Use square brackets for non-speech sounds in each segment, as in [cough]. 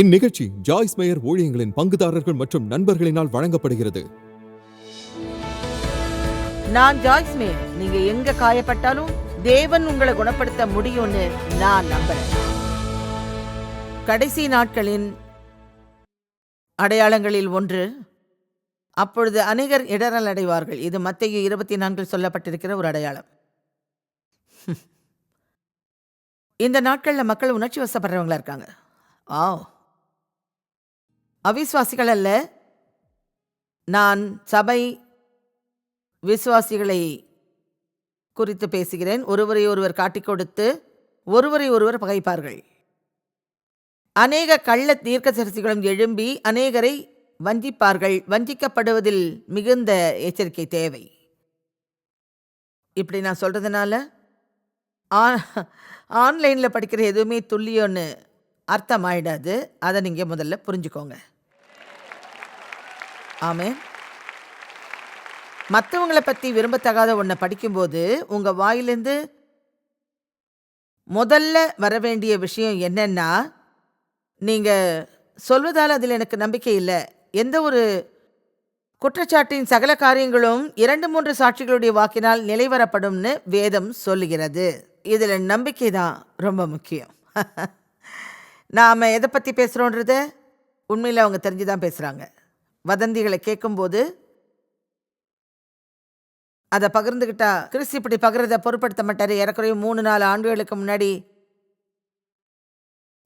இந்நிகழ்ச்சி Joyce mayor ஊழியங்களின் பங்குதாரர்கள் மற்றும் நண்பர்களினால் வழங்கப்படுகிறது. நான் ஜாய்ஸ் மேயர். நீங்க எங்க காயப்பட்டாலும் தேவன் உங்களை குணப்படுத்த முடியும்னு நான் நம்புறேன். கடைசி நாட்களின் அடையாளங்களில் ஒன்று அப்பொழுது அநேகர் இடரல் அடைவார்கள் இது மத்திய இருபத்தி நான்கில் சொல்லப்பட்டிருக்கிற ஒரு அடையாளம். இந்த நாட்களில் மக்கள் உணர்ச்சி வசப்படுறவங்களா இருக்காங்க. ஆ அவிஸ்வாசிகள் அல்ல. நான் சபை விசுவாசிகளை குறித்து பேசுகிறேன். ஒருவரை ஒருவர் காட்டிக் கொடுத்து ஒருவரை ஒருவர் பகைப்பார்கள். அநேக கள்ள தீர்க்கதரிசிகளும் எழும்பி அநேகரை வஞ்சிப்பார்கள். வஞ்சிக்கப்படுவதில் மிகுந்த எச்சரிக்கை தேவை. இப்படி நான் சொல்றதுனால ஆன்லைனில் படிக்கிற எதுவுமே துல்லியம்னு அர்த்தம் ஆயிடாது அதை நீங்கள் முதல்ல புரிஞ்சுக்கோங்க. ஆமே மற்றவங்களை பற்றி விரும்பத்தகாத ஒன்றை படிக்கும்போது உங்கள் வாயிலேருந்து முதல்ல வர வேண்டிய விஷயம் என்னன்னா நீங்கள் சொல்வதால் அதில் எனக்கு நம்பிக்கை இல்லை. எந்த ஒரு குற்றச்சாட்டின் சகல காரியங்களும் இரண்டு மூன்று சாட்சிகளுடைய வாக்கினால் நிலைவரப்படும்னு வேதம் சொல்லுகிறது. இதில் நம்பிக்கை தான் ரொம்ப முக்கியம். [laughs] நாம் எதை பற்றி பேசுகிறோன்றத உண்மையில் அவங்க தெரிஞ்சு தான் பேசுகிறாங்க வதந்திகளை கேட்கும்போது அதை பகிர்ந்துக்கிட்டா கிறிஸ்து இப்படி பகிர்றதை பொருட்படுத்த மாட்டார். ஏறக்குறைய மூணு நாலு ஆண்டுகளுக்கு முன்னாடி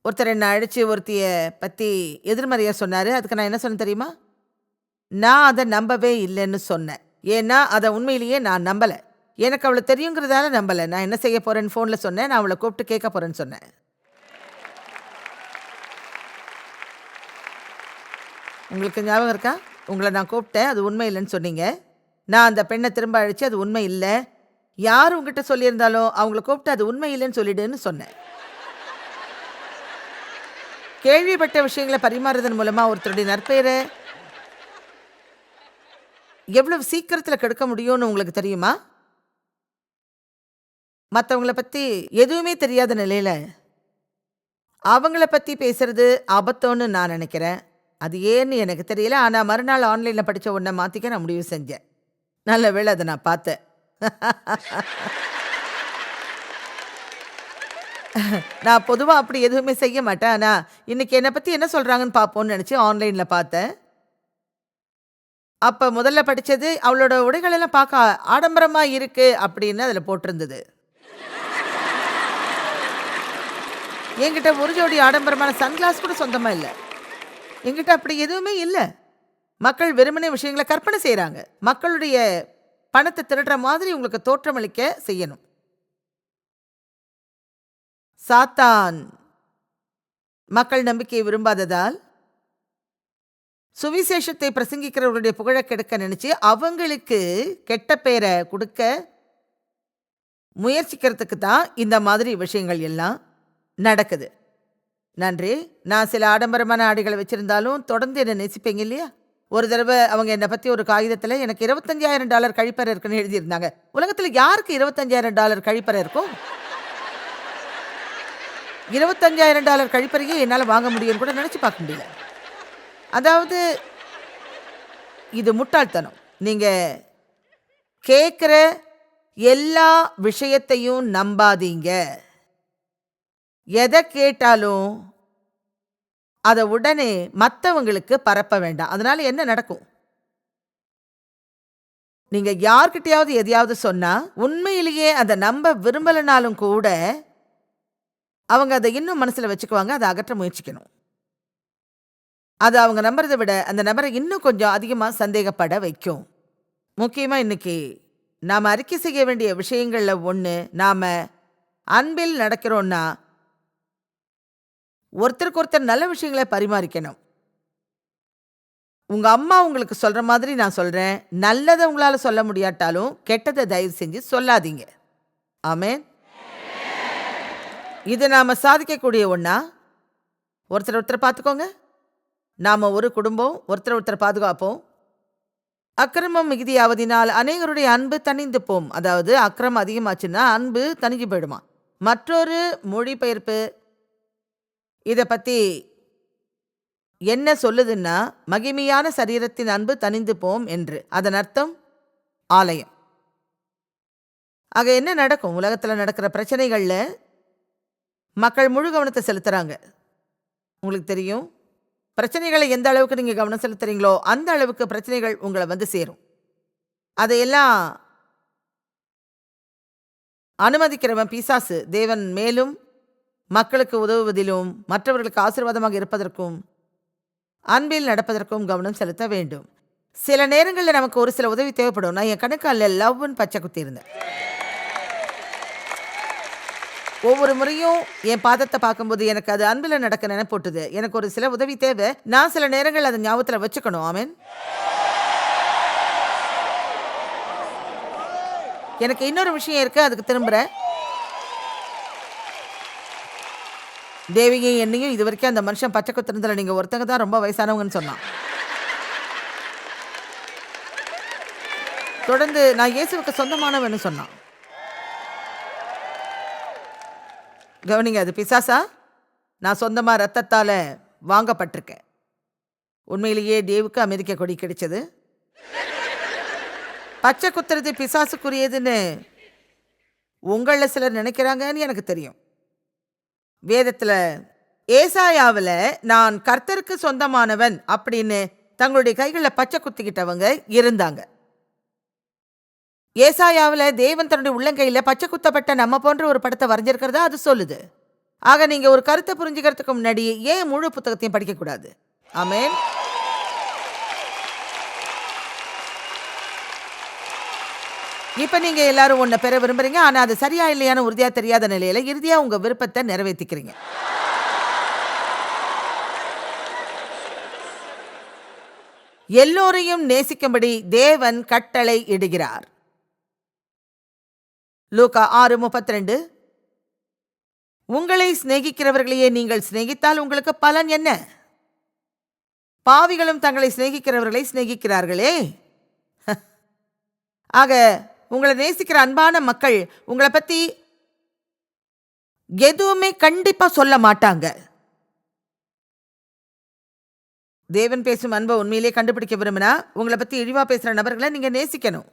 ஒருத்தர் என்னை அழிச்சு ஒருத்திய பற்றி எதிர்மறையாக சொன்னார். அதுக்கு நான் என்ன சொன்னேன் தெரியுமா? நான் அதை நம்பவே இல்லைன்னு சொன்னேன். ஏன்னா அதை உண்மையிலேயே நான் நம்பலை. எனக்கு அவளை தெரியுங்கிறதால நம்பலை. நான் என்ன செய்ய போகிறேன்னு ஃபோனில் சொன்னேன். நான் அவளை கூப்பிட்டு கேட்க போகிறேன்னு சொன்னேன். உங்களுக்கு ஞாபகம் இருக்கா? உங்களை நான் கூப்பிட்டேன் அது உண்மை இல்லைன்னு சொன்னீங்க. நான் அந்த பெண்ணை திரும்ப அழைச்சி அது உண்மை இல்லை. யார் உங்ககிட்ட சொல்லியிருந்தாலும் அவங்கள கூப்பிட்டு அது உண்மை இல்லைன்னு சொல்லிடுன்னு சொன்னேன். கேள்விப்பட்ட விஷயங்களை பரிமாறுறதன் மூலமா ஒருத்தருடைய நற்பெயரை எவ்வளவு சீக்கிரத்தில் கெடுக்க முடியும்னு உங்களுக்கு தெரியுமா? மற்றவங்கள பற்றி எதுவுமே தெரியாத நிலையில் அவங்கள பற்றி பேசுறது ஆபத்தோன்னு நான் நினைக்கிறேன். அது ஏன்னு எனக்கு தெரியல. ஆனால் மறுநாள் ஆன்லைனில் படித்த ஒன்றை மாற்றிக்க நான் முடிவு செஞ்சேன். நல்ல வேளை அதை நான் பார்த்தேன். நான் பொதுவாக அப்படி எதுவுமே செய்ய மாட்டேன். ஆனால் இன்னைக்கு என்னை பற்றி என்ன சொல்கிறாங்கன்னு பார்ப்போம்னு நினச்சி ஆன்லைனில் பார்த்தேன். அப்போ முதல்ல படித்தது அவளோட உடைகளெல்லாம் பார்க்க ஆடம்பரமாக இருக்குது அப்படின்னு அதில் போட்டிருந்தது. என்கிட்ட ஒரு ஜோடி ஆடம்பரமான சன்கிளாஸ் கூட சொந்தமாக இல்லை. எங்கிட்ட அப்படி எதுவுமே இல்லை. மக்கள் வெறுமனே விஷயங்களை கற்பனை செய்கிறாங்க மக்களுடைய பணத்தை திருடுற மாதிரி உங்களுக்கு தோற்றமளிக்க செய்யணும். சாத்தான் மக்கள் நம்பிக்கையை விரும்பாததால் சுவிசேஷத்தை பிரசங்கிக்கிறவர்களுடைய புகழை கெடுக்க நினைச்சு அவங்களுக்கு கெட்ட பேரை கொடுக்க முயற்சிக்கிறதுக்கு தான் இந்த மாதிரி விஷயங்கள் எல்லாம் நடக்குது. நன்றி. நான் சில ஆடம்பரமான ஆடைகளை வச்சிருந்தாலும் தொடர்ந்து என்னை நேசிப்பீங்க இல்லையா? ஒரு தடவை அவங்க என்னை பற்றி ஒரு காகிதத்தில் எனக்கு இருபத்தஞ்சாயிரம் டாலர் கழிப்பறை இருக்குன்னு எழுதியிருந்தாங்க. உலகத்தில் யாருக்கு இருபத்தஞ்சாயிரம் டாலர் கழிப்பறை இருக்கும்? இருபத்தஞ்சாயிரம் டாலர் கழிப்பறையே என்னால் வாங்க முடியும்னு கூட நினச்சி பார்க்க முடியல. அதாவது இது முட்டாள்தனம். நீங்கள் கேட்குற எல்லா விஷயத்தையும் நம்பாதீங்க. எதை கேட்டாலும் அதை உடனே மற்றவங்களுக்கு பரப்ப வேண்டாம். அதனால என்ன நடக்கும்? நீங்க யார்கிட்டயாவது எதையாவது சொன்னா உண்மையிலேயே அதை நம்ப விரும்பலனாலும் கூட அவங்க அதை இன்னும் மனசுல வச்சுக்குவாங்க. அதை அகற்ற முயற்சிக்கணும். அது அவங்க நம்புறதை விட அந்த நபரை இன்னும் கொஞ்சம் அதிகமாக சந்தேகப்பட வைக்கும். முக்கியமாக இன்னைக்கு நாம் அறிக்கை செய்ய வேண்டிய விஷயங்களில் ஒன்று நாம் அன்பில் நடக்கிறோன்னா ஒருத்தருக்கு ஒருத்தர் நல்ல விஷயங்களை பரிமாறிக்கணும். உங்கள் அம்மா உங்களுக்கு சொல்கிற மாதிரி நான் சொல்கிறேன் நல்லதை உங்களால் சொல்ல முடியாட்டாலும் கெட்டதை தயவு செஞ்சு சொல்லாதீங்க. ஆமேன். இது நாம் சாதிக்கக்கூடிய ஒன்றா ஒருத்தர் ஒருத்தர் பார்த்துக்கோங்க. நாம் ஒரு குடும்பம் ஒருத்தர் ஒருத்தர் பாதுகாப்போம். அக்கிரமம் மிகுதியாவதினால் அநேகருடைய அன்பு தணிந்து போம். அதாவது அக்கிரமம் அதிகமாச்சுன்னா அன்பு தணிஞ்சு போயிடுமா. மற்றொரு மொழிபெயர்ப்பு இதை பற்றி என்ன சொல்லுதுன்னா மகிமையான சரீரத்தின் அன்பு தணிந்து போம் என்று. அதன் அர்த்தம் ஆலயம். ஆக என்ன நடக்கும்? உலகத்தில் நடக்கிற பிரச்சனைகளில் மக்கள் முழு கவனத்தை செலுத்துறாங்க. உங்களுக்கு தெரியும் பிரச்சனைகளை எந்த அளவுக்கு நீங்கள் கவனம் செலுத்துறீங்களோ அந்த அளவுக்கு பிரச்சனைகள் உங்களை வந்து சேரும். அதையெல்லாம் அனுமதிக்கிறவன் பிசாசு. தேவன் மேலும் மக்களுக்கு உதவுவதிலும் மற்றவர்களுக்கு ஆசீர்வாதமாக இருப்பதற்கும் அன்பில் நடப்பதற்கும் கவனம் செலுத்த வேண்டும். சில நேரங்களில் நமக்கு ஒரு சில உதவி தேவைப்படும். நான் என் கணக்காலில் லவ்னு பச்சை குத்தி இருந்தேன். ஒவ்வொரு முறையும் என் பாதத்தை பார்க்கும்போது எனக்கு அது அன்பில் நடக்க நினைப்போட்டுது. எனக்கு ஒரு சில உதவி தேவை. நான் சில நேரங்கள் அதை ஞாபகத்தில் வச்சுக்கணும். ஆமேன். எனக்கு இன்னொரு விஷயம் இருக்கு. அதுக்கு திரும்புகிறேன் தேவியும் என்னையும் இது வரைக்கும் அந்த மனுஷன் பச்சை குத்துறதுல நீங்கள் ஒருத்தங்க தான் ரொம்ப வயசானவங்கன்னு சொன்னான். தொடர்ந்து நான் இயேசுவுக்கு சொந்தமானவன்னு சொன்னான். கவனிங்க அது பிசாசா? நான் சொந்தமாக ரத்தத்தால் வாங்கப்பட்டிருக்கேன். உண்மையிலேயே தேவுக்கு அமெரிக்க கொடி கிடைச்சது. பச்சை குத்துறது பிசாசுக்குரியதுன்னு உங்களில் சிலர் நினைக்கிறாங்கன்னு எனக்கு தெரியும். வேதத்தில் ஏசாயாவில் நான் கர்த்தருக்கு சொந்தமானவன் அப்படின்னு தங்களுடைய கைகளில் பச்சை குத்திக்கிட்டவங்க இருந்தாங்க. ஏசாயாவில் தேவன் தன்னுடைய உள்ளங்கையில் பச்சை குத்தப்பட்ட நம்ம போன்ற ஒரு படத்தை வரைஞ்சிருக்கிறதா அது சொல்லுது. ஆக நீங்கள் ஒரு கருத்தை புரிஞ்சுக்கிறதுக்கு முன்னாடி ஏன் முழு புத்தகத்தையும் படிக்கக்கூடாது? ஆமேன். இப்போ நீங்கள் எல்லாரும் ஒன்றை பெற விரும்புகிறீங்க ஆனால் அது சரியா இல்லையான்னு உறுதியாக தெரியாத நிலையில் இறுதியாக உங்கள் விருப்பத்தை நிறைவேற்றிக்கிறீங்க எல்லோரையும் நேசிக்கும்படி தேவன் கட்டளை இடுகிறார். லூகா ஆறு முப்பத்தி ரெண்டு உங்களை சிநேகிக்கிறவர்களையே நீங்கள் சிநேகித்தால் உங்களுக்கு பலன் என்ன? பாவிகளும் தங்களை சிநேகிக்கிறவர்களை சிநேகிக்கிறார்களே. ஆக உங்களை நேசிக்கிற அன்பான மக்கள் உங்களை பத்தி எதுவுமே கண்டிப்பா சொல்ல மாட்டாங்க. தேவன் பேசும் அன்பை உண்மையிலேயே கண்டுபிடிக்க விரும்பினா உங்களை பத்தி இழிவா பேசுற நபர்களை நீங்க நேசிக்கணும்.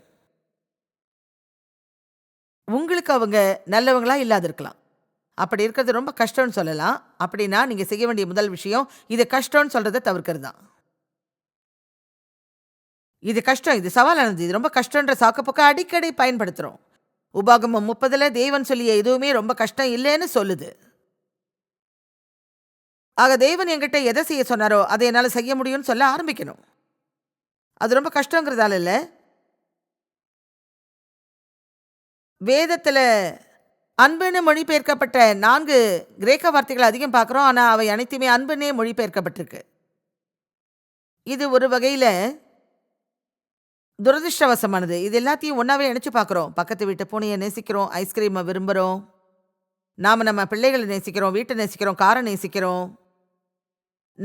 உங்களுக்கு அவங்க நல்லவங்களா இல்லாதிருக்கலாம். அப்படி இருக்கிறது ரொம்ப கஷ்டம்னு சொல்லலாம். அப்படின்னா நீங்க செய்ய வேண்டிய முதல் விஷயம் இது கஷ்டம்னு சொல்றதை தவிர்க்கிறது தான். இது கஷ்டம் இது சவாலானது இது ரொம்ப கஷ்டன்ற சாக்கப்போக்க அடிக்கடி பயன்படுத்துகிறோம் உபாகமம் முப்பதில் தேவன் சொல்லிய எதுவுமே ரொம்ப கஷ்டம் இல்லைன்னு சொல்லுது. ஆக தேவன் என்கிட்ட எதை செய்ய சொன்னாரோ அதை என்னால் செய்ய முடியும்னு சொல்ல ஆரம்பிக்கணும். அது ரொம்ப கஷ்டங்கிறதால இல்லை. வேதத்தில் அன்புன்னு மொழிபெயர்க்கப்பட்ட நான்கு கிரேக்க வார்த்தைகள் அதிகம் பார்க்குறோம் ஆனால் அவை அனைத்துமே அன்புன்னே மொழிபெயர்க்கப்பட்டிருக்கு. இது ஒரு வகையில் துரதிருஷ்டவசமானது. இது எல்லாத்தையும் ஒன்றாவே நினச்சி பார்க்குறோம். பக்கத்து வீட்டு பூனையை நேசிக்கிறோம் ஐஸ்கிரீமை விரும்புகிறோம் நாம் நம்ம பிள்ளைகளை நேசிக்கிறோம் வீட்டை நேசிக்கிறோம் காரை நேசிக்கிறோம்.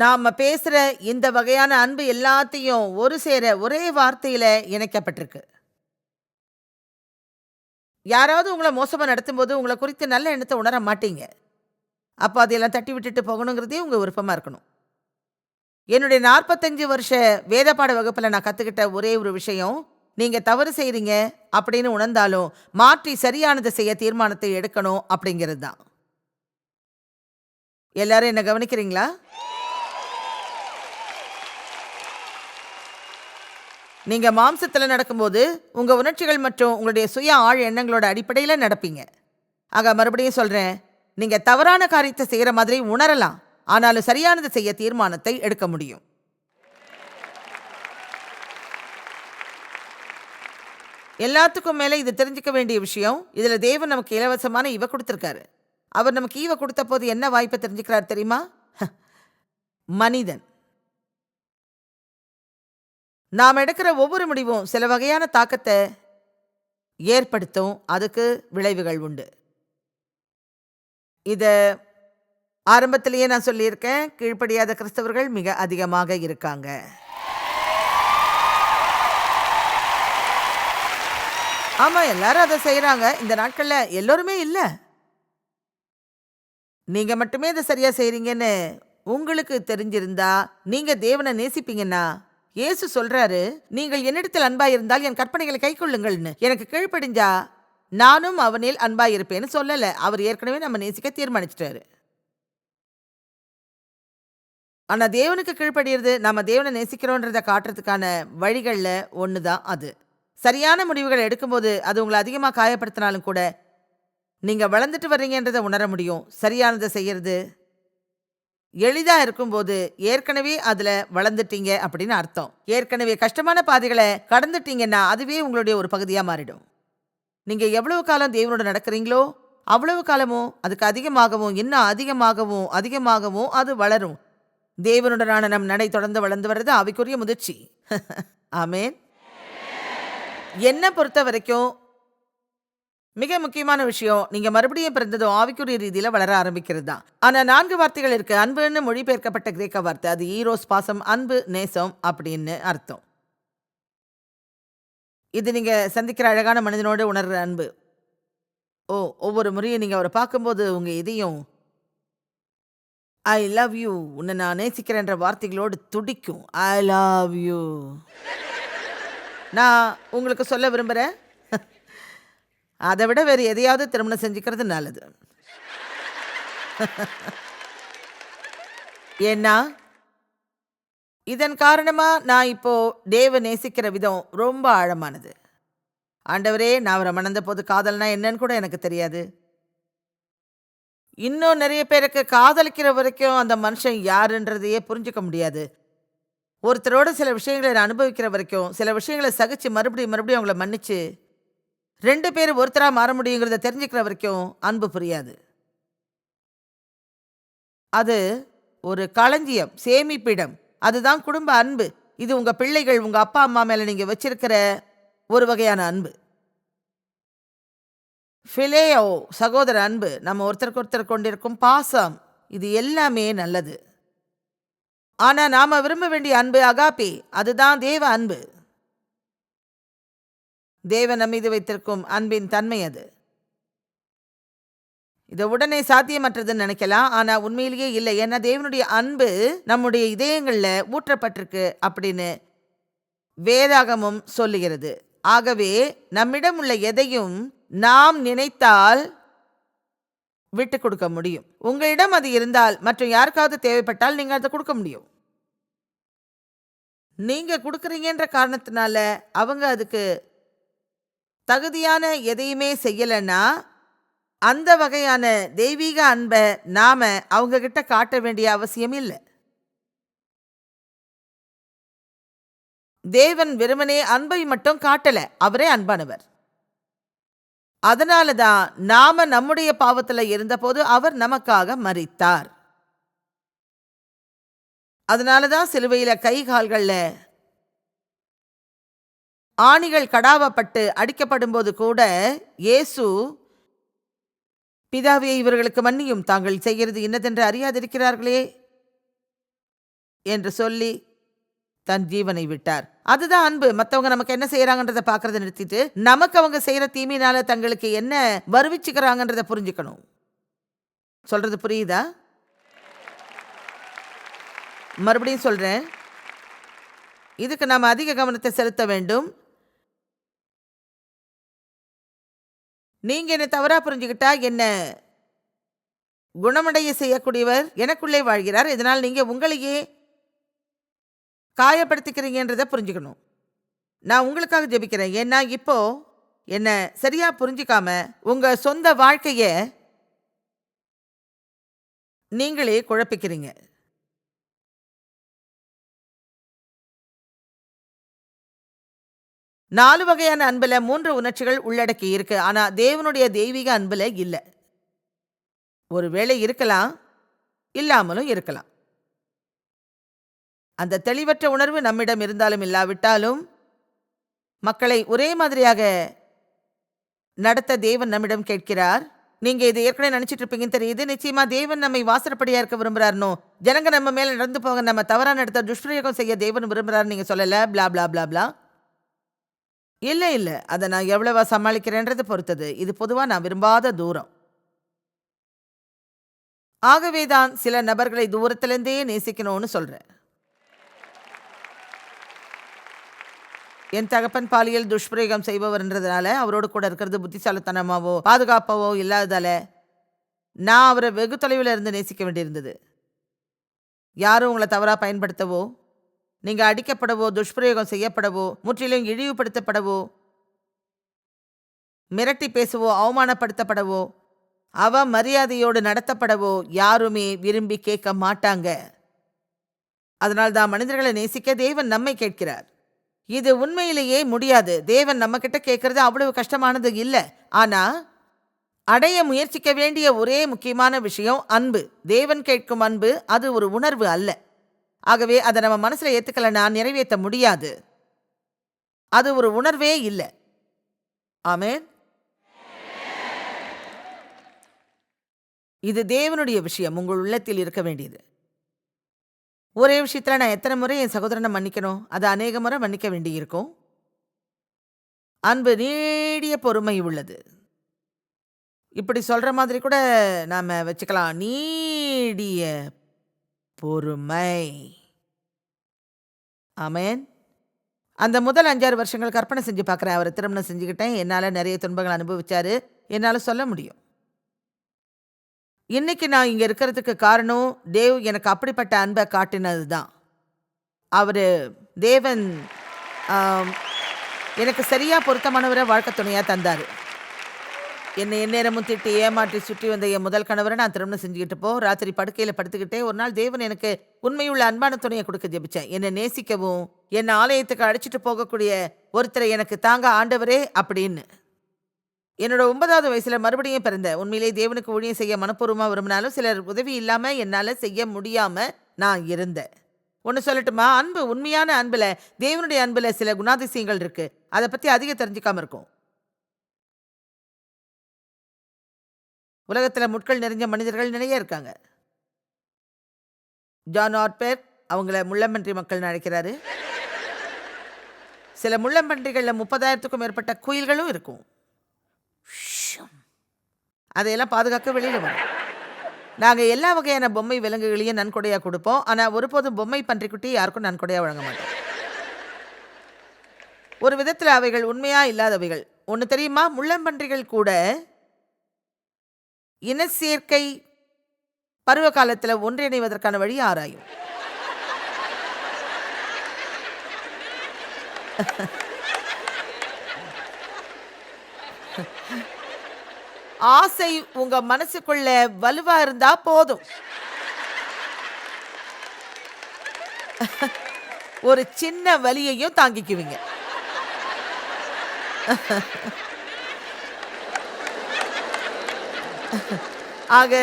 நாம் பேசுகிற இந்த வகையான அன்பு எல்லாத்தையும் ஒரு சேர ஒரே வார்த்தையில் இணைக்கப்பட்டிருக்கு. யாராவது உங்களை மோசமாக நடத்தும்போது உங்களை குறித்து நல்ல எண்ணத்தை உணர மாட்டீங்க. அப்போ அதையெல்லாம் தட்டி விட்டுட்டு போகணுங்கிறதே உங்கள் விருப்பமாக இருக்கணும். என்னுடைய நாற்பத்தஞ்சு வருஷ வேதப்பாட வகுப்பில் நான் கற்றுக்கிட்ட ஒரே ஒரு விஷயம் நீங்கள் தவறு செய்கிறீங்க அப்படின்னு உணர்ந்தாலும் மாற்றி சரியானதை செய்ய தீர்மானத்தை எடுக்கணும் அப்படிங்கிறது தான். எல்லாரும் என்ன கவனிக்கிறீங்களா? நீங்க மாம்சத்தில் நடக்கும்போது உங்க உணர்ச்சிகள் மற்றும் உங்களுடைய சுய ஆழ் எண்ணங்களோட அடிப்படையில் நடப்பீங்க. ஆக மறுபடியும் சொல்றேன் நீங்க தவறான காரியத்தை செய்யற மாதிரி உணரலாம். ஆனாலும் சரியானதை செய்ய தீர்மானத்தை எடுக்க முடியும். எல்லாத்துக்கும் மேலே இது தெரிஞ்சுக்க வேண்டிய விஷயம் இதில் தேவன் நமக்கு இலவசமான இவ கொடுத்துருக்காரு. அவர் நமக்கு ஈவ கொடுத்த போது என்ன வாய்ப்பை தெரிஞ்சுக்கிறார் தெரியுமா? மனிதன். நாம் எடுக்கிற ஒவ்வொரு முடிவும் சில வகையான தாக்கத்தை ஏற்படுத்தும். அதுக்கு விளைவுகள் உண்டு. இதை ஆரம்பத்திலேயே நான் சொல்லியிருக்கேன் கீழ்ப்படியாத கிறிஸ்தவர்கள் மிக அதிகமாக இருக்காங்க. ஆமாம் எல்லாரும் அதை செய்கிறாங்க இந்த நாட்களில் எல்லோருமே இல்லை. நீங்கள் மட்டுமே இதை சரியாக செய்கிறீங்கன்னு உங்களுக்கு தெரிஞ்சிருந்தா நீங்கள் தேவனை நேசிப்பீங்கன்னா இயேசு சொல்கிறாரு நீங்கள் என்னிடத்தில் அன்பாக இருந்தால் என் கற்பனைகளை கைக்கொள்ளுங்கள்னு எனக்கு கீழ்ப்படிஞ்சா நானும் அவனில் அன்பாக இருப்பேன்னு சொல்லலை. அவர் ஏற்கனவே நம்ம நேசிக்க தீர்மானிச்சிட்டாரு. ஆனால் தேவனுக்கு கீழ்ப்படுகிறது நம்ம தேவனை நேசிக்கிறோன்றதை காட்டுறதுக்கான வழிகளில் ஒன்று தான் அது. சரியான முடிவுகள் எடுக்கும்போது அது உங்களை அதிகமாக காயப்படுத்தினாலும் கூட நீங்கள் வளர்ந்துட்டு வர்றீங்கன்றதை உணர முடியும். சரியானதை செய்கிறது எளிதாக இருக்கும்போது ஏற்கனவே அதில் வளர்ந்துட்டீங்க அப்படின்னு அர்த்தம். ஏற்கனவே கஷ்டமான பாதைகளை கடந்துட்டீங்கன்னா அதுவே உங்களுடைய ஒரு பகுதியாக மாறிடும். நீங்கள் எவ்வளவு காலம் தேவனோட நடக்கிறீங்களோ அவ்வளவு காலமும் அதுக்கு அதிகமாகவும் இன்னும் அதிகமாகவும் அதிகமாகவும் அது வளரும். தேவனுடனான நம் நடை தொடர்ந்து வளர்ந்து வர்றது அவைக்குரிய முதிர்ச்சி. ஆமேன். என்ன பொறுத்த வரைக்கும் மிக முக்கியமான விஷயம் நீங்க மறுபடியும் பிறந்ததும் ஆவிக்குரிய ரீதியில வளர ஆரம்பிக்கிறது தான் ஆனா நான்கு வார்த்தைகள் இருக்கு. அன்புன்னு மொழிபெயர்க்கப்பட்ட கிரேக்க வார்த்தை அது ஈரோஸ் பாசம் அன்பு நேசம் அப்படின்னு அர்த்தம். இது நீங்க சந்திக்கிற அழகான மனிதனோடு உணர்ற அன்பு. ஓ ஒவ்வொரு முறையும் நீங்க அவரை பார்க்கும்போது உங்க இதையும் ஐ லவ் யூ உன்னை நான் நேசிக்கிறேன்ற வார்த்தைகளோடு துடிக்கும். ஐ லவ் யூ நான் உங்களுக்கு சொல்ல விரும்புகிறேன் [laughs] அதை விட வேறு எதையாவது திருமணம் செஞ்சுக்கிறது நல்லது. [laughs] ஏன்னா இதன் காரணமாக நான் இப்போது தேவை நேசிக்கிற விதம் ரொம்ப ஆழமானது. ஆண்டவரே நான் அவரை மணந்த போது காதல்னா என்னன்னு கூட எனக்கு தெரியாது. இன்னும் நிறைய பேருக்கு காதலிக்கிற வரைக்கும் அந்த மனுஷன் யாருன்றதையே புரிஞ்சுக்க முடியாது. ஒருத்தரோட சில விஷயங்களை நான் அனுபவிக்கிற வரைக்கும் சில விஷயங்களை சகிச்சு மறுபடியும் மறுபடியும் அவங்கள மன்னிச்சு ரெண்டு பேர் ஒருத்தராக மாற முடியுங்கிறத தெரிஞ்சுக்கிற வரைக்கும் அன்பு புரியாது. அது ஒரு களஞ்சியம் சேமிப்பிடம். அதுதான் குடும்ப அன்பு. இது உங்கள் பிள்ளைகள் உங்கள் அப்பா அம்மா மேல நீங்கள் வச்சிருக்கிற ஒரு வகையான அன்பு. ஃபிலேயோ சகோதர அன்பு நம்ம ஒருத்தருக்கு ஒருத்தர் கொண்டிருக்கும் பாசம் இது எல்லாமே நல்லது. ஆனால் நாம விரும்ப வேண்டிய அன்பு அகாபி அதுதான் தேவ அன்பு. தேவன் நம் மீது வைத்திருக்கும் அன்பின் தன்மை அது. இதை உடனே சாத்தியமற்றதுன்னு நினைக்கலாம் ஆனால் உண்மையிலேயே இல்லை. ஏன்னா தேவனுடைய அன்பு நம்முடைய இதயங்களில் ஊற்றப்பட்டிருக்கு அப்படின்னு வேதாகமும் சொல்லுகிறது. ஆகவே நம்மிடம் உள்ள எதையும் நாம் நினைத்தால் விட்டு கொடுக்க முடியும். உங்களிடம் அது இருந்தால் மற்றும் யாருக்காவது தேவைப்பட்டால் நீங்கள் அதை கொடுக்க முடியும். நீங்கள் கொடுக்குறீங்கன்ற காரணத்தினால அவங்க அதுக்கு தகுதியான எதையுமே செய்யலைன்னா அந்த வகையான தெய்வீக அன்பை நாம் அவங்க கிட்ட காட்ட வேண்டிய அவசியம் இல்லை. தேவன் வெறுமனே அன்பை மட்டும் காட்டலை அவரே அன்பானவர். அதனால தான் நாம நம்முடைய பாவத்துல இருந்தபோது அவர் நமக்காக மறித்தார் அதனால தான் சிலுவையில கை கால்கள்ல ஆணிகள் கடாவப்பட்டு அடிக்கப்படும் போது கூட இயேசு பிதாவே இவர்களுக்கு மன்னியும் தாங்கள் செய்கிறது இன்னதென்று அறியாதிருக்கிறார்களே என்று சொல்லி தன் ஜீவனை விட்டார். அதுதான் அன்பு. மற்றவங்க நமக்கு என்ன செய்யறாங்கன்றத பாக்குறத நிறுத்திட்டு நமக்கு அவங்க செய்யற தீமையினால தங்களுக்கு என்ன வருவிச்சுக்கிறாங்கன்றத புரிஞ்சுக்கணும். சொல்றது புரியுதா? மறுபடியும் சொல்றேன். இதுக்கு நாம் அதிக கவனத்தை செலுத்த வேண்டும். நீங்க என்ன தவறா புரிஞ்சுக்கிட்டா என்ன? குணமடைய செய்யக்கூடியவர் எனக்குள்ளே வாழ்கிறார். இதனால் நீங்க உங்களையே காயப்படுத்திக்கிறீங்கன்றதை புரிஞ்சுக்கணும். நான் உங்களுக்காக ஜெபிக்கிறேன். ஏன்னா இப்போ என்னை சரியா புரிஞ்சுக்காம உங்க சொந்த வாழ்க்கைய நீங்களே குழப்பிக்கிறீங்க. நாலு வகையான அன்பில் மூன்று உணர்ச்சிகள் உள்ளடக்கி இருக்கு. ஆனா தேவனுடைய தெய்வீக அன்பில் இல்ல. ஒருவேளை இருக்கலாம் இல்லாமலும் இருக்கலாம். அந்த தெளிவற்ற உணர்வு நம்மிடம் இருந்தாலும் இல்லாவிட்டாலும் மக்களை ஒரே மாதிரியாக நடத்த தேவன் நம்மிடம் கேட்கிறார். நீங்க இதை ஏற்கனவே நினைச்சிட்டு இருப்பீங்கன்னு தெரியுது. நிச்சயமா தேவன் நம்மை வாசற்படியா இருக்க விரும்புறாருனோ ஜனங்க நம்ம மேல நடந்து போக நம்ம தவறான இடத்த துஷ்பிரயோகம் செய்ய தேவன் விரும்புறாரு நீங்க சொல்லல. பிளா பிளா பிளா பிளா இல்ல இல்ல. அதை நான் எவ்வளவா சமாளிக்கிறேன்றது பொறுத்தது. இது பொதுவா நான் விரும்பாத தூரம். ஆகவே தான் சில நபர்களை தூரத்திலிருந்தே நேசிக்கணும்னு சொல்றேன். என் தகப்பன் பாலியல் துஷ்பிரயோகம் செய்பவர்ன்றதுனால அவரோடு கூட இருக்கிறது புத்திசாலித்தனமாவோ பாதுகாப்பாவோ இல்லாததால நான் அவரை வெகு தொலைவில் இருந்து நேசிக்க வேண்டியிருந்தது. யாரும் உங்களை தவறாக பயன்படுத்தவோ நீங்கள் அடிக்கப்படவோ துஷ்பிரயோகம் செய்யப்படவோ முற்றிலும் இழிவுபடுத்தப்படவோ மிரட்டி பேசவோ அவமானப்படுத்தப்படவோ அவ மரியாதையோடு நடத்தப்படவோ யாருமே விரும்பி கேட்க மாட்டாங்க. அதனால்தான் மனிதர்களை நேசிக்க தேவன் நம்மை கேட்கிறார். இது உண்மையிலேயே முடியாது. தேவன் நம்ம கிட்ட கேட்கறது அவ்வளவு கஷ்டமானது இல்லை. ஆனா அடைய முயற்சிக்க வேண்டிய ஒரே முக்கியமான விஷயம் அன்பு. தேவன் கேட்கும் அன்பு அது ஒரு உணர்வு அல்ல. ஆகவே அதை நம்ம மனசுல நான் நிறைவேற்ற முடியாது. அது ஒரு உணர்வே இல்லை. ஆமே இது தேவனுடைய விஷயம். உங்கள் உள்ளத்தில் இருக்க வேண்டியது. ஒரே விஷயத்தில் நான் எத்தனை முறை என் சகோதரனை மன்னிக்கணும்? அதை அநேக முறை மன்னிக்க வேண்டியிருக்கும். அன்பு நீடிய பொறுமை உள்ளது. இப்படி சொல்கிற மாதிரி கூட நாம் வச்சுக்கலாம். நீடிய பொறுமை. ஆமென். அந்த முதல் அஞ்சாறு வருஷங்கள் கற்பனை செஞ்சு பார்க்குறேன். அவரை திருமணம் செஞ்சுக்கிட்டேன். என்னால் நிறைய துன்பங்கள் அனுபவிச்சாரு. என்னால் சொல்ல முடியும். இன்னைக்கு நான் இங்கே இருக்கிறதுக்கு காரணம் தேவ் எனக்கு அப்படிப்பட்ட அன்பை காட்டினது தான் அவர் தேவன் எனக்கு சரியாக பொருத்தமானவரை வாழ்க்கை துணையாக தந்தார். என்னை எந்நேரமும் திட்டி ஏமாற்றி சுற்றி வந்த என் முதல் கணவரை நான் திருமணம் செஞ்சுக்கிட்டு போ ராத்திரி படுக்கையில் படுத்துக்கிட்டே ஒரு நாள் தேவன் எனக்கு உண்மையுள்ள அன்பான துணையை கொடுக்க ஜெபிச்சேன் என்னை நேசிக்கவும் என்னை ஆலயத்துக்கு அழைச்சிட்டு போகக்கூடிய ஒருத்தரை எனக்கு தாங்க ஆண்டவரே அப்படின்னு. என்னோட ஒன்பதாவது வயசுல மறுபடியும் பிறந்தேன் உண்மையிலே தேவனுக்கு ஊழியம் செய்ய மனப்பூர்வமாக விரும்பினாலும் சிலர் உதவி இல்லாம என்னால செய்ய முடியாம நான் இருந்தேன். ஒன்று சொல்லட்டுமா? அன்பு உண்மையான அன்புல தேவனுடைய அன்புல சில குணாதிசயங்கள் இருக்கு. அதை பத்தி அதிகம் தெரிஞ்சுக்காம இருக்கும். உலகத்துல முட்கள் நிறைஞ்ச மனிதர்கள் நிறைய இருக்காங்க. ஜான் ஆர்பேர் அவங்கள முள்ளம்பன்றி மக்கள்னு அழைக்கிறாரு. சில முள்ளம்பன்றிகளில் முப்பதாயிரத்துக்கும் மேற்பட்ட குயில்களும் இருக்கும். அதையெல்லாம் பாதுகாக்க வெளியில் வரும். நாங்கள் எல்லா வகையான பொம்மை விலங்குகளையும் நன்கொடையாக கொடுப்போம். ஆனால் ஒருபோதும் பொம்மை பன்றிக்குட்டி யாருக்கும் நன்கொடையாக வழங்க மாட்டோம். ஒரு விதத்தில் அவைகள் உண்மையாக இல்லாதவைகள். ஒன்று தெரியுமா? முள்ளம்பன்றிகள் கூட இன சேர்க்கை பருவ காலத்தில் ஒன்றிணைவதற்கான வழி ஆராயும். ஆசை உங்க மனசுக்குள்ள வலுவா இருந்தா போதும். ஒரு சின்ன வலியையும் தாங்கிக்குவீங்க. ஆக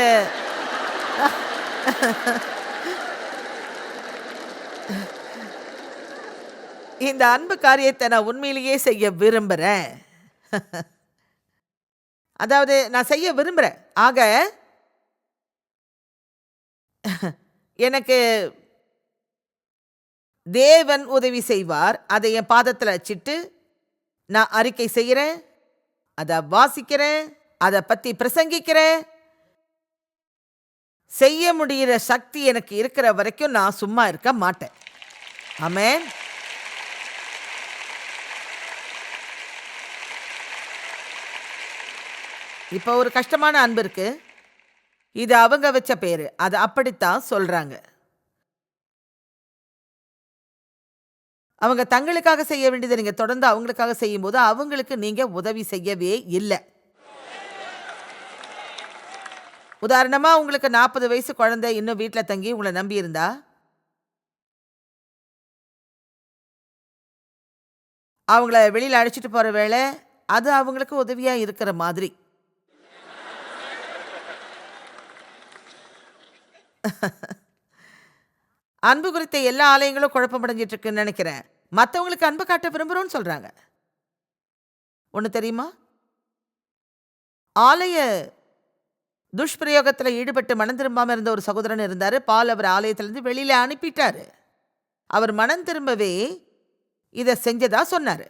இந்த அன்பு காரியத்தை நான் உண்மையிலேயே செய்ய விரும்புறேன். அதாவது நான் செய்ய விரும்புகிறேன் ஆக எனக்கு தேவன் உதவி செய்வார். அதை என் பாதத்தில் வச்சுட்டு நான் அறிக்கை செய்கிறேன். அதை வாசிக்கிறேன். அதை பற்றி பிரசங்கிக்கிறேன். செய்ய முடிகிற சக்தி எனக்கு இருக்கிற வரைக்கும் நான் சும்மா இருக்க மாட்டேன். ஆமேன். இப்போ ஒரு கஷ்டமான அன்பு இருக்கு. இது அவங்க வச்ச பேரு. அது அப்படித்தான் சொல்றாங்க. அவங்க தங்களுக்காக செய்ய வேண்டியதை நீங்க தொடர்ந்து அவங்களுக்காக செய்யும்போது அவங்களுக்கு நீங்க உதவி செய்யவே இல்லை. உதாரணமா உங்களுக்கு நாற்பது வயசு குழந்தை இன்னும் வீட்டில் தங்கி உங்களை நம்பி இருந்தா? அவங்கள வெளியில் அழைச்சிட்டு போகிற வேலை அது அவங்களுக்கு உதவியாக இருக்கிற மாதிரி. [laughs] அன்பு குறித்த எல்லா ஆலயங்களும் குழப்பமடைஞ்சிட்டு இருக்குன்னு நினைக்கிறேன். மற்றவங்களுக்கு அன்பு காட்ட விரும்புகிறோன்னு சொல்கிறாங்க ஒன்று தெரியுமா? ஆலய துஷ்பிரயோகத்தில் ஈடுபட்டு மனம் திரும்பாமல் இருந்த ஒரு சகோதரன் இருந்தார். பால் அவர் ஆலயத்திலேருந்து வெளியில் அனுப்பிட்டார். அவர் மனம் திரும்பவே இதை செஞ்சதா சொன்னார்.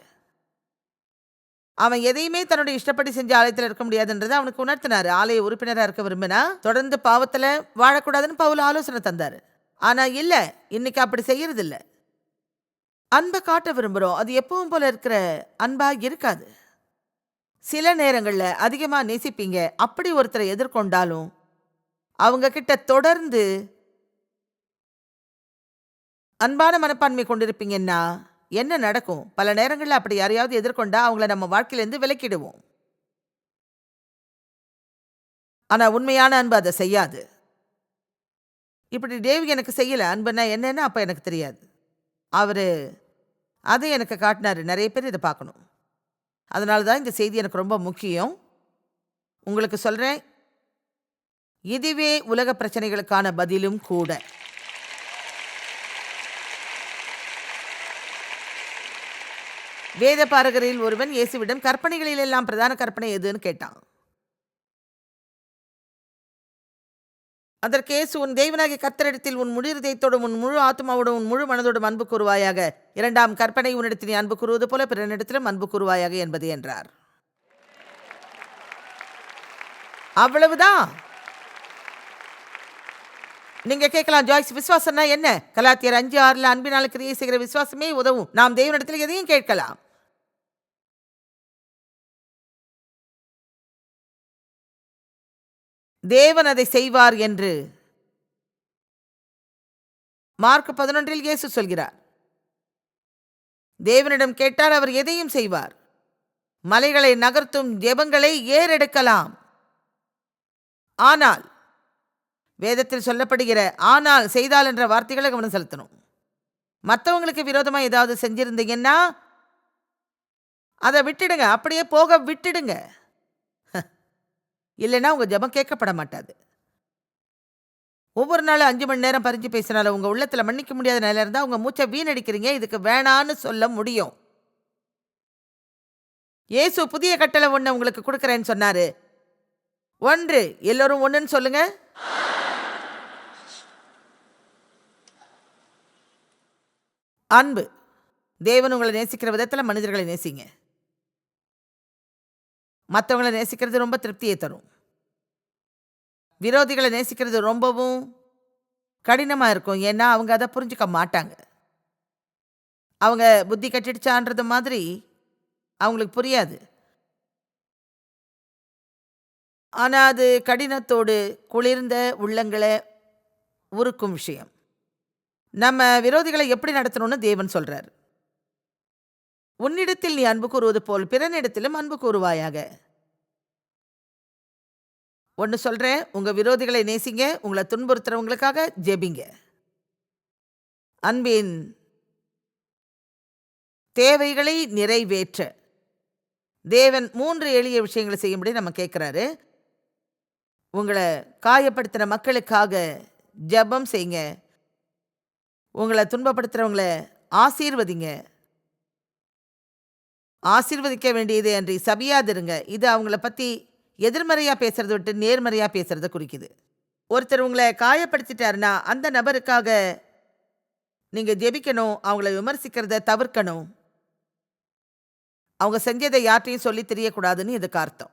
அவன் எதையுமே தன்னுடைய இஷ்டப்படி செஞ்சு ஆலயத்தில் இருக்க முடியாதுன்றதை அவனுக்கு உணர்த்தினார். ஆலய உறுப்பினராக இருக்க விரும்பினா தொடர்ந்து பாவத்தில் வாழக்கூடாதுன்னு பவுல் ஆலோசனை தந்தார். ஆனா இல்லை இன்னைக்கு அப்படி செய்யறதில்ல. அன்பை காட்ட விரும்புகிறோம் அது எப்பவும் போல இருக்கிற அன்பாக இருக்காது. சில நேரங்களில் அதிகமாக நேசிப்பீங்க. அப்படி ஒருத்தரை எதிர்கொண்டாலும் அவங்க கிட்ட தொடர்ந்து அன்பான மனப்பான்மை கொண்டிருப்பீங்கன்னா என்ன நடக்கும்? பல நேரங்களில் அப்படி யாரையாவது எதிர்கொண்டா அவங்கள நம்ம வாழ்க்கையிலேருந்து விலக்கிடுவோம். ஆனால் உண்மையான அன்பு அதை செய்யாது. இப்படி டேவி எனக்கு செய்யலை. அன்புன்னா என்னன்னு அப்போ எனக்கு தெரியாது. அவர் அதை எனக்கு காட்டினாரு. நிறைய பேர் இதை பார்க்கணும். அதனால தான் இந்த செய்தி எனக்கு ரொம்ப முக்கியம். உங்களுக்கு சொல்கிறேன் இதுவே உலக பிரச்சனைகளுக்கான பதிலும் கூட. வேத பாரகரில் ஒருவன் இயேசுவிடம் கற்பனைகளில் எல்லாம் பிரதான கற்பனை எதுன்னு கேட்டான். அதற்கு இயேசு உன் தேவனாகிய கர்த்தரிடத்தில் உன் முழு இதயத்தோடும் உன் முழு ஆத்மாவோடும் உன் முழு மனதோடும் அன்பு கூறுவாயாக. இரண்டாம் கற்பனை உன்னிடத்தில் நீ அன்பு கூறுவது போல பிறனிடத்திலும் அன்பு கூறுவாயாக என்பது என்றார். அவ்வளவுதான். நீங்க கேட்கலாம் ஜாய்ஸ் விசுவாசம்னா என்ன? கலாத்தியர் அஞ்சு ஆறுல அன்பினால் கிரியை செய்கிற விசுவாசமே உதவும். நாம் தெய்வனிடத்தில் எதையும் கேட்கலாம். தேவன் அதை செய்வார் என்று. மார்க் பதினொன்றில் இயேசு சொல்கிறார். தேவனிடம் கேட்டால் அவர் எதையும் செய்வார்? மலைகளை நகர்த்தும் ஜெபங்களை ஏறெடுக்கலாம். ஆனால் வேதத்தில் சொல்லப்படுகிற ஆனால் செய்தால் என்ற வார்த்தைகளை கவனம் செலுத்தணும். மற்றவங்களுக்கு விரோதமாக ஏதாவது செஞ்சிருந்தீங்கன்னா அதை விட்டுடுங்க. அப்படியே போக விட்டுடுங்க. இல்லைன்னா உங்கள் ஜபம் கேட்கப்பட மாட்டாது ஒவ்வொரு நாளும் அஞ்சு மணி நேரம் பறிஞ்சு பேசினாலும் உங்கள் உள்ளத்தில் மன்னிக்க முடியாத நிலை இருந்தால் உங்கள் மூச்சை வீணடிக்கிறீங்க இதுக்கு வேணான்னு சொல்ல முடியும். இயேசு புதிய கட்டளை ஒன்று உங்களுக்கு கொடுக்குறேன்னு சொன்னாரு. ஒன்று எல்லோரும் ஒன்றுன்னு சொல்லுங்க. அன்பு. தேவன் உங்களை நேசிக்கிற விதத்தில் மனிதர்களை நேசிங்க. மற்றவங்களை நேசிக்கிறது ரொம்ப திருப்தியை தரும். விரோதிகளை நேசிக்கிறது ரொம்பவும் கடினமாக இருக்கும். ஏன்னா அவங்க அதை புரிஞ்சுக்க மாட்டாங்க. அவங்க புத்தி கட்டிடுச்சான்றது மாதிரி அவங்களுக்கு புரியாது. ஆனால் அது கடினத்தோடு குளிர்ந்த உள்ளங்களை உருக்கும் விஷயம். நம்ம விரோதிகளை எப்படி நடத்தணும்னு தேவன் சொல்கிறார் உன்னிடத்தில் நீ அன்பு கூறுவது போல் பிறனிடத்திலும் அன்பு கூறுவாயாக. ஒன்று சொல்றேன் உங்க விரோதிகளை நேசிங்க உங்களை துன்புறுத்துறவங்களுக்காக ஜெபிங்க. அன்பின் தேவைகளை நிறைவேற்ற. தேவன் மூன்று எளிய விஷயங்களை செய்யும்படி நம்ம கேட்குறாரு உங்களை காயப்படுத்துகிற மக்களுக்காக ஜெபம் செய்யுங்க. உங்களை துன்பப்படுத்துறவங்கள ஆசீர்வதிங்க. ஆசிர்வதிக்க வேண்டியது அன்றி சபியாதிருங்க. இது அவங்கள பத்தி எதிர்மறையா பேசுறதை விட்டு நேர்மறையா பேசுறத குறிக்குது. ஒருத்தர் உங்களை காயப்படுத்திட்டாருன்னா அந்த நபருக்காக நீங்க ஜெபிக்கணும் அவங்கள விமர்சிக்கிறத தவிர்க்கணும். அவங்க செஞ்சதை யார்ட்டையும் சொல்லி தெரியக்கூடாதுன்னு இதுக்கு அர்த்தம்.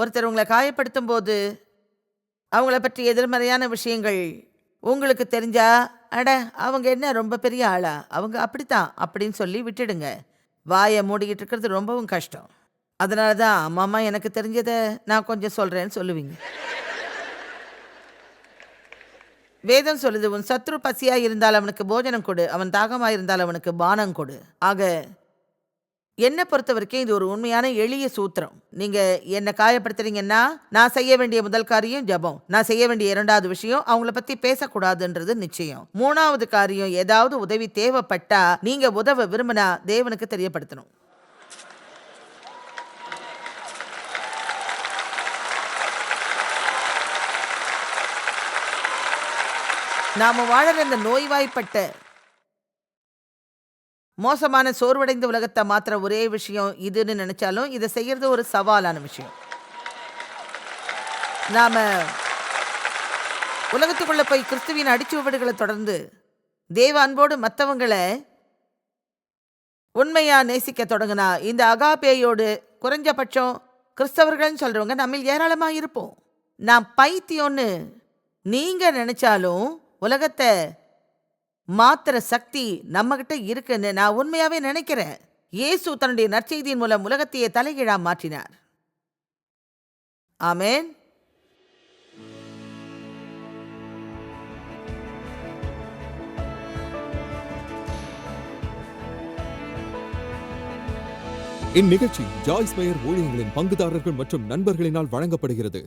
ஒருத்தர் உங்களை காயப்படுத்தும் போது அவங்கள பற்றி எதிர்மறையான விஷயங்கள் உங்களுக்கு தெரிஞ்சா அட அவங்க என்ன ரொம்ப பெரிய ஆளா? அவங்க அப்படித்தான் அப்படின்னு சொல்லி விட்டுடுங்க. வாயை மூடிக்கிட்டு இருக்கிறது ரொம்பவும் கஷ்டம். அதனால தான் அம்மா எனக்கு தெரிஞ்சதை நான் கொஞ்சம் சொல்கிறேன்னு சொல்லுவீங்க. வேதம் சொல்லுது உன் சத்ரு பசியாக இருந்தால் அவனுக்கு போஜனம் கொடு அவன் தாகமாக இருந்தால் அவனுக்கு பானம் கொடு. ஆக என்னை பொறுத்த வரைக்கும் இது ஒரு உண்மையான எளிய சூத்திரம். நீங்க என்னை காயப்படுத்துறீங்கன்னா நான் செய்ய வேண்டிய முதல் காரியம் ஜெபம். நான் செய்ய வேண்டிய இரண்டாவது விஷயம் அவங்கள பத்தி பேசக்கூடாதுன்றது நிச்சயம். மூணாவது காரியம் ஏதாவது உதவி தேவைப்பட்டா நீங்க உதவ விரும்பினா தேவனுக்கு தெரியப்படுத்தணும். நாம வாழற இந்த நோய்வாய்ப்பட்ட மோசமான சோர்வடைந்த உலகத்தை மாத்திர ஒரே விஷயம் இதுன்னு நினைச்சாலும் இதை செய்யறது ஒரு சவாலான விஷயம். நாம உலகத்துக்குள்ள போய் கிறிஸ்துவின் அடிச்சுவடுகளை தொடர்ந்து தேவ அன்போடு மற்றவங்களை உண்மையா நேசிக்க தொடங்கினா இந்த அகாபேயோடு குறைஞ்சபட்சம் கிறிஸ்தவர்கள்னு சொல்றவங்க நம்மில் ஏராளமா இருப்போம். நான் பைத்தியம்னு நீங்க நினைச்சாலும் உலகத்தை மாத்திர சக்தி நம்மகிட்ட இருக்குன்னு நான் உண்மையாவே நினைக்கிறேன். இயேசு தன்னுடைய நற்செய்தியின் மூலம் உலகத்தையே தலைகீழா மாற்றினார். ஆமேன். இந்நிகழ்ச்சி ஜாய்ஸ் மேயர் ஊழியர்களின் பங்குதாரர்கள் மற்றும் நண்பர்களினால் வழங்கப்படுகிறது.